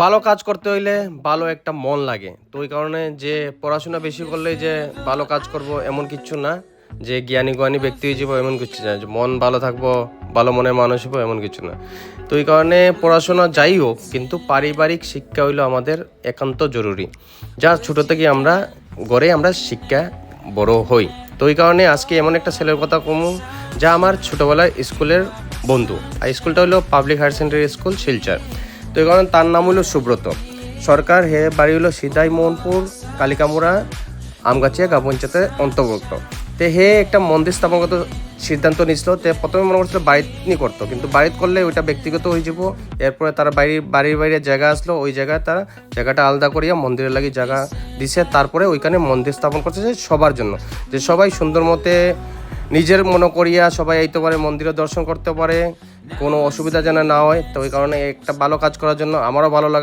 ভালো কাজ করতে হইলে ভালো একটা মন লাগে। তো ওই কারণে যে পড়াশোনা বেশি করলে যে ভালো কাজ করব এমন কিছু না, যে জ্ঞানী জ্ঞানী ব্যক্তি হয়ে যাব এমন কিছু না, যে মন ভালো থাকব, ভালো মনের মানুষ হব এমন কিছু না। তো এই কারণে পড়াশোনা যাই হোক, কিন্তু পারিবারিক শিক্ষা হইল আমাদের একান্ত জরুরি। যা ছোটো থেকে আমরা গড়ে আমরা শিক্ষা বড় হই। তো ওই কারণে আজকে এমন একটা ছেলের কথা কমু, যা আমার ছোটোবেলায় স্কুলের বন্ধু। আর স্কুলটা হলো public higher secondary school Silchar. তো এই কারণে তার নাম হলো সুব্রত। সরকার হে বাড়ি হলো সিদাই মোহনপুর, কালিকামুড়া, আমগাছিয়া গাঁ পঞ্চায়েতের অন্তর্ভুক্ত। তে হে একটা মন্দির স্থাপন করতে সিদ্ধান্ত নিছিল, তে প্রথমে মনে করছিল বাড়িত নি করতো, কিন্তু বাড়িত করলে ওইটা ব্যক্তিগত হয়ে যাব। এরপরে তারা বাড়ির বাড়ির বাইরে জায়গা আসলো, ওই জায়গায় তারা জায়গাটা আলাদা করিয়া মন্দিরের লাগি জায়গা দিছে। তারপরে ওইখানে মন্দির স্থাপন করতেছে সবার জন্য। যে সবাই সুন্দর মতে নিজের মনে করিয়া সবাই আইতে পারে, মন্দিরে দর্শন করতে পারে, কোনো অসুবিধা যেন না হয়, তো ওই কারণে একটা ভালো কাজ করার জন্য আমারও ভালো লাগে